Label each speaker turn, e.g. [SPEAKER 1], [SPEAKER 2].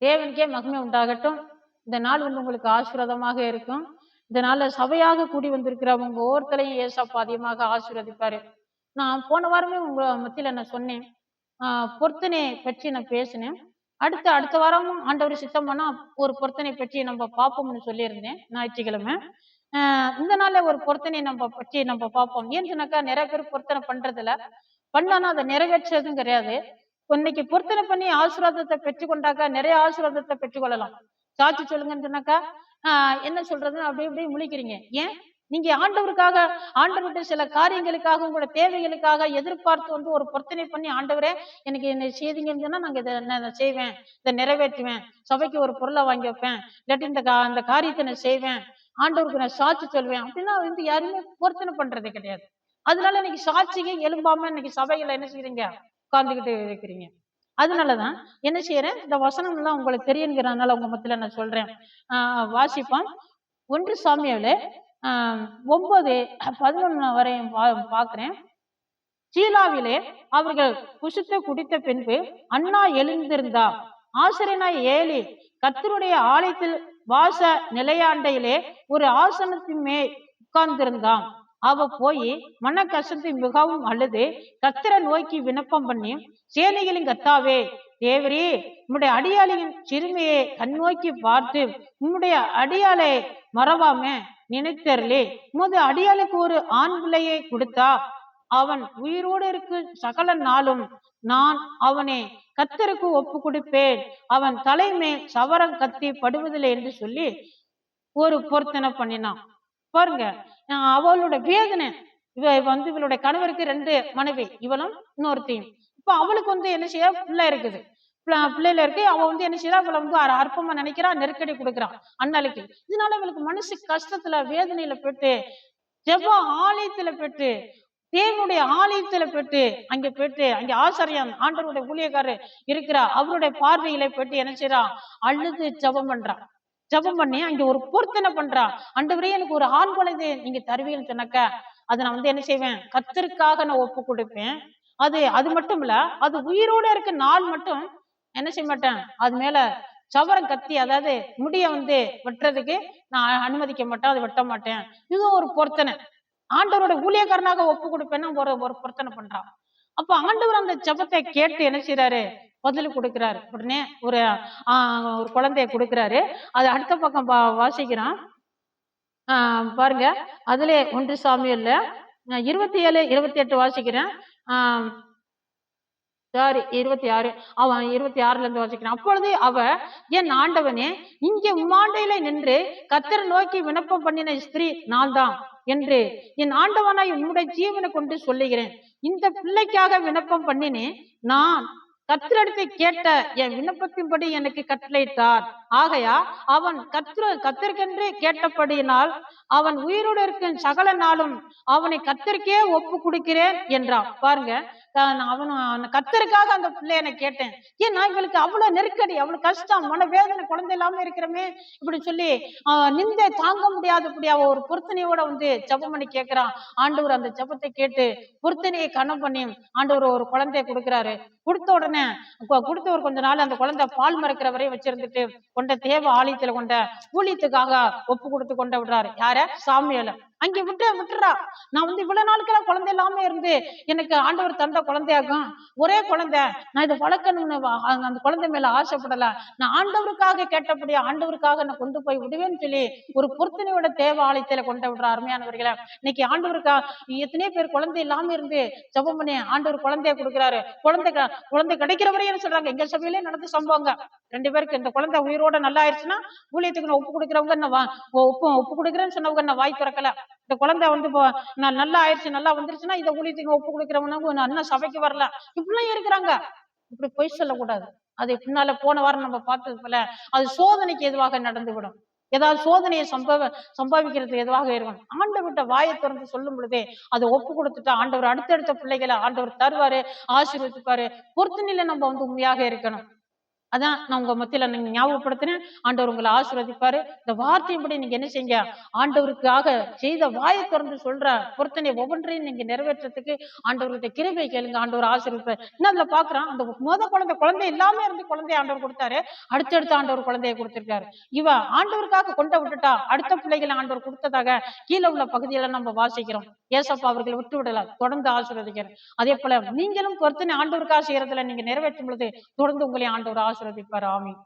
[SPEAKER 1] தேவனுக்கே மகிமை உண்டாகட்டும். இந்த நாள் வந்து உங்களுக்கு ஆசீர்வாதமாக இருக்கும். இந்த சபையாக கூடி வந்திருக்கிறவங்க ஒவ்வொருத்தலையும் ஒவ்வொருத்தரையும் ஏசப்பா அதிகமாக ஆசீர்வதிப்பாரு. நான் போன வாரமே உங்க மத்தியில நான் சொன்னேன். ஆஹ் பொருத்தனை பற்றி நான் பேசினேன். அடுத்த அடுத்த வாரமும் ஆண்டவர் சித்தம் பண்ணா ஒரு பொருத்தனை பற்றி நம்ம பார்ப்போம்னு சொல்லியிருந்தேன். ஞாயிற்றுக்கிழமை. ஆஹ் இந்த நாள்ல ஒரு பொருத்தனை நம்ம பற்றி நம்ம பார்ப்போம். ஏன்னு சொன்னாக்கா நிறைய பேர் பொருத்தனை பண்றதில்ல. பண்ணானா அதை நிறைவேற்றதும் கிடையாது. இன்னைக்கு பொருத்தனை பண்ணி ஆசீர்வாதத்தை பெற்றுக்கொண்டாக்கா நிறைய ஆசீர்வாதத்தை பெற்றுக்கொள்ளலாம். சாட்சி சொல்லுங்கன்னு சொன்னாக்கா ஆஹ் என்ன சொல்றதுன்னு அப்படி அப்படியே முழிக்கிறீங்க. ஏன்? நீங்க ஆண்டவருக்காக ஆண்டவர்கிட்ட சில காரியங்களுக்காக உங்களோட தேவைகளுக்காக எதிர்பார்த்து வந்து ஒரு பொருத்தனை பண்ணி ஆண்டவரே எனக்கு என்ன செய்திங்கன்னு சொன்னா நாங்க இதை நான் செய்வேன். இதை நிறைவேற்றுவேன். சபைக்கு ஒரு பொருளை வாங்கி வைப்பேன். இல்லாட்டி இந்த கா அந்த காரியத்தை நான் செய்வேன். ஆண்டவருக்கு நான் சாட்சி சொல்வேன். அப்படின்னா வந்து யாருமே பொருத்தனை பண்றது கிடையாது. அதனால இன்னைக்கு சாட்சிக்கு எழும்பாம இன்னைக்கு சபைகளை என்ன செய்றீங்க? உட்கார்ந்துகிட்டு இருக்கிறீங்க. அதனாலதான் என்ன செய்யறேன்? இந்த வசனம் எல்லாம் உங்களுக்கு தெரியுங்கிறதுனால உங்க மத்தியில நான் சொல்றேன். ஆஹ் வாசிப்போம். ஒன்று சாமியாவில ஆஹ் ஒன்பது பதினொன்னு வரையும் பா- பார்க்கிறேன். சீலாவிலே அவர்கள் புசித்து குடித்த பின்பு அண்ணா எழுந்திருந்தா. ஆசிரியனாய் ஏலி கர்த்தருடைய ஆலயத்தில் வாச நிலையாண்டையிலே ஒரு ஆசனத்தின் மேல் உட்கார்ந்திருந்தான். அவ போய் மன கசந்து மிகவும் அழுது கத்திர நோக்கி விண்ணப்பம் பண்ணி சேனைகளின் கத்தாவே தேவரே உம்முடைய அடியாளியின் சிறுமியை கண்ணோக்கி பார்த்து உம்முடைய அடியாளை மறவாம நினைத்தரலே உமது அடியாளுக்கு ஒரு ஆண் பிள்ளையை கொடுத்தா அவன் உயிரோடு இருக்கு சகல நாளும். நான் அவனை கத்தருக்கு ஒப்பு கொடுப்பேன். அவன் தலைமை சவரம் கத்தி படுவதில்லை என்று சொல்லி ஒரு பொருத்தனை பண்ணினான். பாருங்க அவளோட வேதனை இவ வந்து இவளுடைய கணவருக்கு ரெண்டு மனைவி இவளும் இன்னொருத்தையும். இப்ப அவளுக்கு வந்து என்ன செய்ய? பிள்ளை இருக்குது. பிள்ளையில பிள்ளைல இருக்கு அவ வந்து என்ன செய்யறா இவளை வந்து அற்பமா நினைக்கிறா நெருக்கடி கொடுக்குறான் அண்ணாளுக்கு இதனால இவளுக்கு மனசு கஷ்டத்துல வேதனையில போட்டு ஜெப ஆலயத்துல போட்டு தேவனுடைய ஆலயத்துல போட்டு அங்க போயிட்டு அங்க ஆசாரியம் ஆண்டவருடைய ஊழியக்காரர் இருக்கிறா அவருடைய பார்வையில போயிட்டு என்ன செய்யறான் அழுது ஜெபம் பண்றான் ஜெபம் பண்ணி அங்க ஒரு பொருத்தனை பண்றா. ஆண்டவரே எனக்கு ஒரு ஆண் குழந்தை நீங்க தருவீங்கன்னு சொன்னாக்க அதை நான் வந்து என்ன செய்வேன்? கத்தருக்காக நான் ஒப்பு கொடுப்பேன். அது அது மட்டும் இல்ல அது உயிரோட இருக்க நாள் மட்டும் என்ன செய்ய மாட்டேன்? அது மேல சவரம் கத்தி அதாவது முடிய வந்து வெட்டுறதுக்கு நான் அனுமதிக்க மாட்டேன் அதை வெட்ட மாட்டேன். இது ஒரு பொருத்தனை. ஆண்டவரோட ஊழியக்காரனாக ஒப்பு கொடுப்பேன்னு ஒரு ஒரு பொருத்தனை பண்றான் அப்ப ஆண்டவர் அந்த ஜெபத்தை கேட்டு என்ன செய்றாரு? பதில் கொடுக்குறாரு. உடனே ஒரு ஆஹ் ஒரு குழந்தைய கொடுக்குறாரு. அது அடுத்த பக்கம் பா வாசிக்கிறான். ஆஹ் பாருங்க. அதுல ஒன்று சாமியல்ல இல்ல இருபத்தி ஏழு இருபத்தி எட்டு வாசிக்கிறேன். ஆஹ் சாரி இருபத்தி ஆறு அவன் இருபத்தி ஆறுல இருந்து வாசிக்கிறான். அப்பொழுது அவ என் ஆண்டவனே இங்கே உம்மாண்டையில நின்று கத்தரை நோக்கி விண்ணப்பம் பண்ணின ஸ்திரீ நான் தான் என்று என் ஆண்டவனாய் உன்னுடைய ஜீவனை கொண்டு சொல்லுகிறேன். இந்த பிள்ளைக்காக விண்ணப்பம் பண்ணினேன். நான் கத்திரத்தை கேட்ட என் விண்ணப்பத்தின்படி எனக்கு கட்டளைத்தார் ஆகையா அவன் கத்திர கத்திற்கென்று கேட்டபடியினால் அவன் உயிரோடு இருக்கும் சகல நாளும் அவனை கத்திற்கே ஒப்பு கொடுக்கிறேன் என்றான். பாருங்க அவன் அவன் அந்த பிள்ளைய நான் கேட்டேன். ஏன் நான் இவளுக்கு அவ்வளவு நெருக்கடி அவ்வளவு கஷ்டம் மன வேதனை குழந்தை இல்லாம இருக்கிறமே இப்படி சொல்லி நிந்த நிந்தை தாங்க முடியாதபடி அவ ஒரு பொருத்தனையோட வந்து ஜபம் பண்ணி கேட்கிறான் ஆண்டவர் அந்த ஜபத்தை கேட்டு பொருத்தனையை கணம் பண்ணி ஆண்டவர் ஒரு குழந்தைய கொடுக்கிறாரு. கொடுத்த உடனே கு- கொடுத்த ஒரு கொஞ்ச நாள் அந்த குழந்தை பால் மறுக்கிற வரையும் வச்சிருந்துட்டு கொண்ட தேவ ஆலயத்துல கொண்ட ஊழியத்துக்காக ஒப்பு கொடுத்து கொண்டு விடுறாரு. யார? சாமியல அங்க விட்டு விட்டுறா. நான் வந்து இவ்வளவு நாளுக்கெல்லாம் குழந்தை இல்லாம இருந்து எனக்கு ஆண்டவர் தந்த குழந்தையாகும். ஒரே குழந்தை. நான் இதை வளர்க்கணும்னு அந்த குழந்தை மேல ஆசைப்படல. நான் ஆண்டவருக்காக கேட்டபடியா ஆண்டவருக்காக நான் கொண்டு போய் விடுவேன்னு சொல்லி ஒரு பொருத்தனையோட தேவ ஆலயத்துல கொண்டு விடுற அருமையானவர்களை இன்னைக்கு ஆண்டவருக்கா எத்தனை பேர் குழந்தை இல்லாம இருந்து ஜெபம் பண்ணி ஆண்டவர் குழந்தைய கொடுக்குறாரு. குழந்தை குழந்தை கிடைக்கிற வரையும் என்ன சொல்றாங்க? எங்க சபையிலே நடந்த சம்பவங்க. ரெண்டு பேருக்கு இந்த குழந்தை உயிரோட நல்லா ஆயிடுச்சுன்னா ஊழியத்துக்கு நான் ஒப்பு கொடுக்குறவங்க என்ன ஒப்பு ஒப்பு கொடுக்குறேன்னு சொன்னவங்க என்ன வாய் திறக்கல. இந்த குழந்தை வந்து இப்போ நான் நல்லா ஆயிடுச்சு நல்லா வந்துருச்சுன்னா இதை ஊழியத்துக்கு ஒப்பு கொடுக்குறவங்க நான் இன்னும் சபைக்கு வரல. இப்படிலாம் இருக்கிறாங்க. இப்படி பொய் சொல்லக்கூடாது. அது பின்னால போன வாரம் நம்ம பார்த்தது போல அது சோதனைக்கு எதுவாக நடந்து விடும் ஏதாவது சோதனையை சம்பவ சம்பாதிக்கிறது எதுவாக இருக்கும். ஆண்டவர்கிட்ட வாயை திறந்து சொல்லும் பொழுதே அதை ஒப்பு கொடுத்துட்டா ஆண்டவர் அடுத்தடுத்த பிள்ளைகளை ஆண்டவர் தருவாரு ஆசீர்வதிப்பாரு. பொறுத்துநிலை நம்ம வந்து உண்மையாக இருக்கணும். அதான் நான் உங்க மத்தியில நீங்க ஞாபகப்படுத்தினேன். ஆண்டவர் உங்களை ஆசீர்வதிப்பாரு. இந்த வார்த்தையின்படி நீங்க என்ன செய்யுங்க? ஆண்டவருக்காக செய்த வாயை திறந்து சொல்ற பொருத்தனை ஒவ்வொன்றையும் நீங்க நிறைவேற்றத்துக்கு ஆண்டவர்கிட்ட கிருபை கேளுங்க. ஆண்டவர் ஆசீர்வதிப்பார். இன்னும் அதுல பாக்குறான்? அந்த முத குழந்தை குழந்தை இல்லாம இருந்து குழந்தைய ஆண்டவர் கொடுத்தாரு. அடுத்தடுத்து ஆண்டவர் குழந்தைய கொடுத்திருக்காரு. இவ ஆண்டவருக்காக கொண்ட விட்டுட்டா அடுத்த பிள்ளைகளை ஆண்டவர் கொடுத்ததாக கீழே உள்ள பகுதியில நம்ம வாசிக்கிறோம். ஏசப்பா அவர்களை விட்டு விடல தொடர்ந்து ஆசீர்வதிக்கிறேன். அதே போல நீங்களும் பொருத்தனை ஆண்டவருக்காக செய்யறதுல நீங்க நிறைவேற்றும் பொழுது தொடர்ந்து உங்களை ஆண்டவர் ஆசீர்வதிப்பார் ஆமீன்